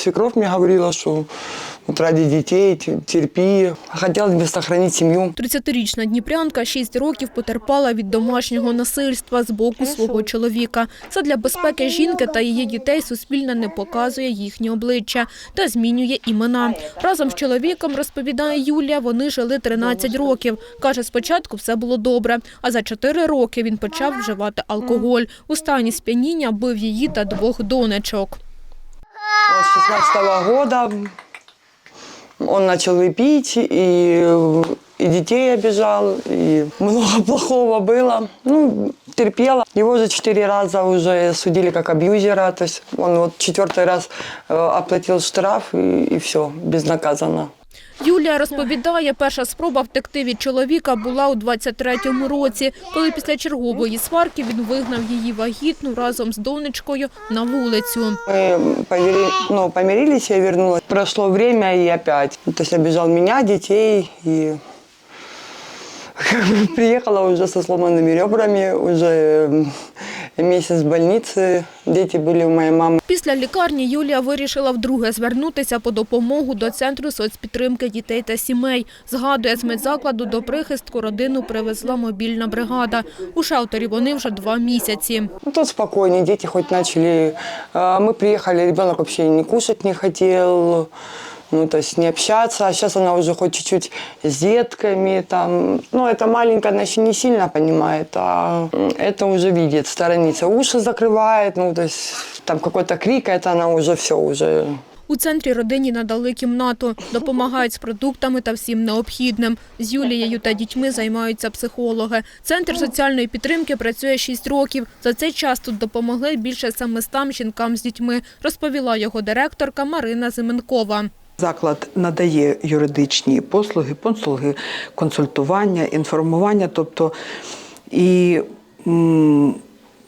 свекровь мне говорила, что вот ради детей те- терпи. Хотелось бы сохранить семью. 30-річна дніпрянка 6 років потерпала від домашнього насильства з боку свого чоловіка. Це для безпеки жінки та її дітей Суспільне не показує їхні обличчя та змінює імена. Разом з чоловіком, розповідає Юлія, вони жили 13 років. Каже, спочатку все було добре, а за 4 роки він почав вживати алкоголь. У стані сп'яніння бив її та двох донечок. Вот с 16 года он начал и пить, и, и детей обижал, и много плохого было. Ну, терпела. Его же четыре раза уже судили как абьюзера. То есть он вот четвертый раз э, оплатил штраф, и, и все, безнаказанно. Юлія розповідає, перша спроба втекти від чоловіка була у 23-му році, коли після чергової сварки він вигнав її вагітну разом з донечкою на вулицю. Мы повери- ну, помирились, я вернулась. Прошло время и опять. То есть обижал меня, детей, и как бы приехала уже со сломанными ребрами, уже м, месяц в больнице. Дети были у моей мамы. Після лікарні Юлія вирішила вдруге звернутися по допомогу до Центру соцпідтримки дітей та сімей. Згадує, з медзакладу до прихистку родину привезла мобільна бригада. У шелтері вони вже два місяці. Ну, тут спокойнее, дети хоть начали. А, Мы приехали, ребенок вообще не кушать не хотел, ну, то есть не общаться. А сейчас она уже хоть чуть-чуть с детками, там, ну, это маленькая, она еще не сильно понимает, а м, это уже видит, сторонится, уши закрывает, ну, то есть там какой-то крик, это она уже все, уже У центрі родині надали кімнату, допомагають з продуктами та всім необхідним. З Юлією та дітьми займаються психологи. Центр соціальної підтримки працює 6 років. За цей час тут допомогли більше 700 жінкам з дітьми, розповіла його директорка Марина Зименкова. Заклад надає юридичні послуги, послуги консультування, інформування. Тобто, і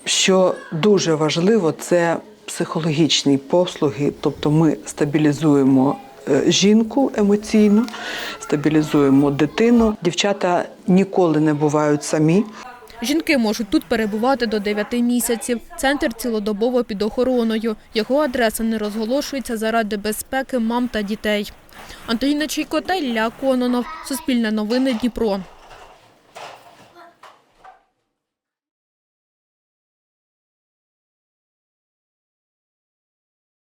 що дуже важливо, це психологічні послуги. Тобто ми стабілізуємо е, жінку емоційно, стабілізуємо дитину. Дівчата ніколи не бувають самі. Жінки можуть тут перебувати до 9 місяців. Центр цілодобово під охороною. Його адреса не розголошується заради безпеки мам та дітей. Антоніна Чайко та Ілля Кононов. Суспільне новини Дніпро.